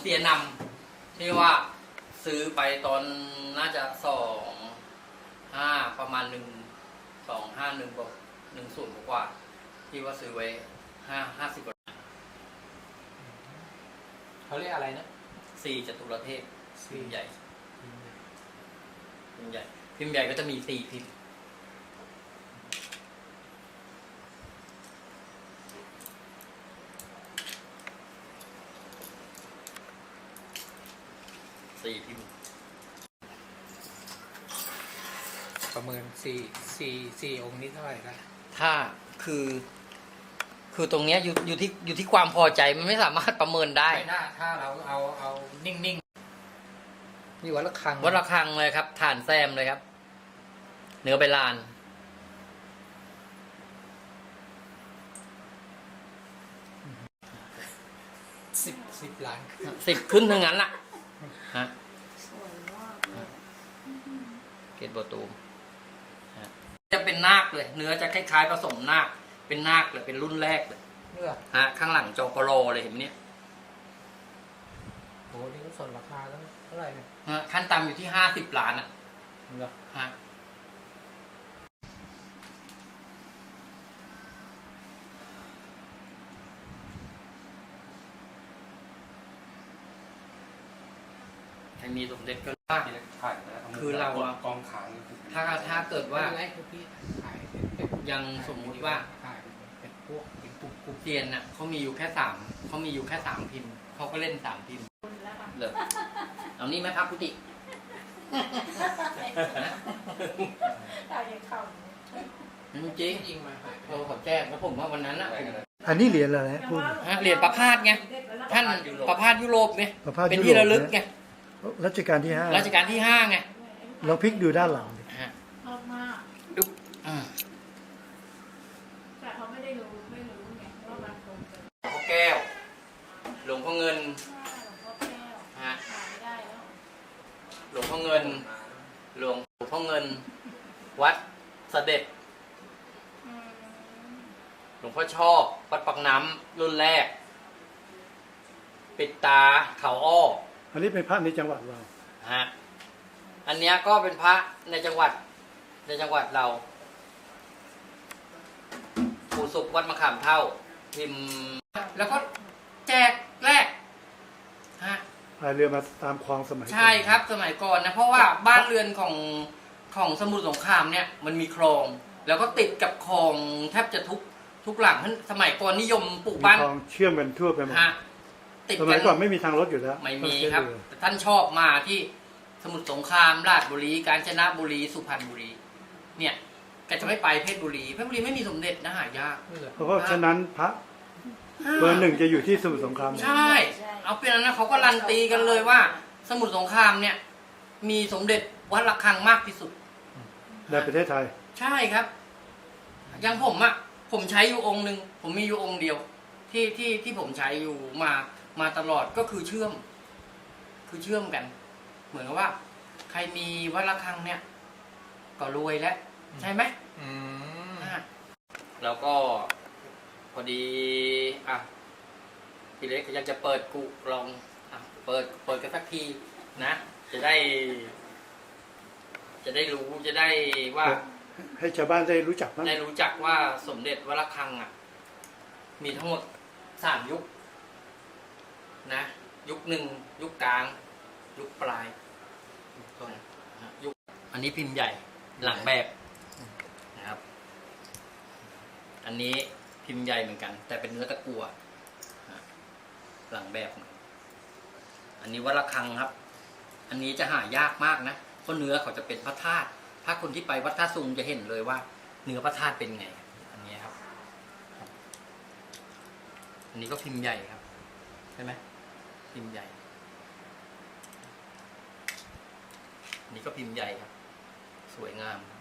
เสียนำที่ว่าซื้อไปตอนน่าจะสองห้าประมาณหนึ่งสองห้าหนึ่งกว่าหนึ่งศูนย์กว่า ที่ว่าซื้อไว้ห้าห้าสิบกว่าเขาเรียกอะไรนะสี่จตุรเทพพิมพ์ใหญ่พิมพ์ใหญ่พิมพ์ใหญ่ก็จะมีสี่พิมพ์ีพิมพ์ประเมินสี่สี่สี่องค์นี้เท่าไหร่นะถ้าคือ คือตรงเนี้ยอยู่อยู่ที่อยู่ที่ความพอใจมันไม่สามารถประเมินได้ไม่น่าถ้าเราเอาเอานิ่งๆนี่วัดละคังวัดระฆังเลยครับฐานแซมเลยครับเนื้อใบลานสิบสิบล้านสิบขึ้นทั้งนั้นล่ะฮะ สวยมากเลย เกตโบตูมฮะจะเป็นนาคเลย เนื้อจะคล้ายๆผสมนาคเป็นนาคเลยเป็นรุ่นแรกเลยเนื้อฮะข้างหลังจอปโลเลยเห็นไหมเนี่ยโหนี่ก็ส่วนราคาแล้วเท่าไหร่เนี่ยฮะขั้นต่ำอยู่ที่ห้าสิบล้านอะเหรอฮะใครมีสมเด็จก็ ว่าถ่ายไปแล้วคือเราอะ กองขางนี่คือถ้าถ้าเกิดว่าไม่เป็นไรคือพี่ขายเป็นเป็นยังสมมุติว่า ขายเป็นเป็นพวกเป็นกลุ่มกลุ่มเซียนน่ะเขามีอยู่แค่สามเขามีอยู่แค่สามพิมพ์เขาก็เล่นสามพิมพ์คุณแล้วค่ะเลยเอานี่ไหมครับพุติตายยังเข่าจริงยิงมาหายไปๆเราขอแจ้งแล้วผมว่าวันนั้นน่ะผมอันนี้เหรียญอะไรนะพูด ฮะเหรียญประพาสไงท่านประพาสยุโรปไงประพาสเป็นยุโรปที่ระลึกไง รัชกาลที่ห้ารัชกาลที่ห้าไงลองพลิกดูด้านหลังดิฮะชอบมากดุ๊บอ่าแต่เขาไม่ได้รู้ไม่รู้ไงว่ามันตรงกันหลวงพ่อแก้ว หลวงพ่อเงินหลวงพ่อแก้วฮะหาไม่ได้แล้วหลวงพ่อเงิน หลวงพ่อเงิน วัดเสด็จ อืมหลวงพ่อชอบ วัดปักน้ำรุ่นแรก ปิดตาเขาอ้อ อันนี้เป็นพระในจังหวัดเรา ฮะอันเนี้ยก็เป็นพระในจังหวัด ในจังหวัดเราปู่สุขวัดมะขามเท่าพิมพ์แล้วก็แจกแรกฮะ พายเรือมาตามคลองสมัยก่อนใช่ครับสมัยก่อนนะเพราะว่าบ้านเรือนของของสมุทรสงครามเนี่ยมันมีคลอง แล้วก็ติดกับคลองแทบจะทุกทุกหลังเพราะสมัยก่อนนิยมปลูกมีบ้านคลองเชื่อมกันทั่วไปหมด ฮะ ติดสกัมัยนก่อนไม่มีทางรถอยู่แล้ว ไม่มีต้องใช้ครับเอแต่ท่านชอบมาที่สมุทรสงครามราชบุรี กาญจนบุรี สุพรรณบุรี เนี่ยแกจะไม่ไปเพชรบุรี เพชรบุรีไม่มีสมเด็จนะหายากนี่เหรอเพราะว่าฉะนั้นพระเบอร์หนึ่งจะอยู่ที่สมุทรสงคราม ใช่ เอาเป็นอันนั้นเขาก็รันตีกันเลยว่า สมุทรสงครามเนี่ย มีสมเด็จวัดระฆังมากที่สุด ในประเทศไทย ใช่ครับ อย่างผมอะผมใช้อยู่องค์หนึ่ง ผมมีอยู่องค์เดียว ที่ที่ที่ผมใช้อยู่มา มาตลอดก็คือเชื่อม คือเชื่อมกัน เหมือนกับว่า ใครมีวัดระฆังเนี่ย ก็รวยแล้ว ใช่ไหมอืมอะแล้วก็ พอดีอะพี่เล็กอยากจะเปิดกุลองอะเปิดเปิดกันสักทีนะ จะได้ จะได้รู้จะได้ว่า ให้ชาวบ้านได้รู้จักบ้างได้รู้จักว่าสมเด็จวัดระฆังอะ มีทั้งหมดสามยุค นะ ยุคหนึ่งยุคกลาง ยุคปลายตรงนะฮะยุคอันนี้พิมพ์ใหญ่หลังแบบนะครับ อันนี้พิมพ์ใหญ่เหมือนกัน แต่เป็นเนื้อตะกั่วหลังแบบ อันนี้วัดระฆังครับ อันนี้จะหายากมากนะเพราะเนื้อเขาจะเป็นพระธาตุถ้าคนที่ไปวัดท่าซุงจะเห็นเลยว่า เนื้อพระธาตุเป็นไง อันนี้ครับ อันนี้ก็พิมพ์ใหญ่ครับใช่ไหม พิมพ์ใหญ่ นี่ก็พิมพ์ใหญ่ครับ สวยงามครับ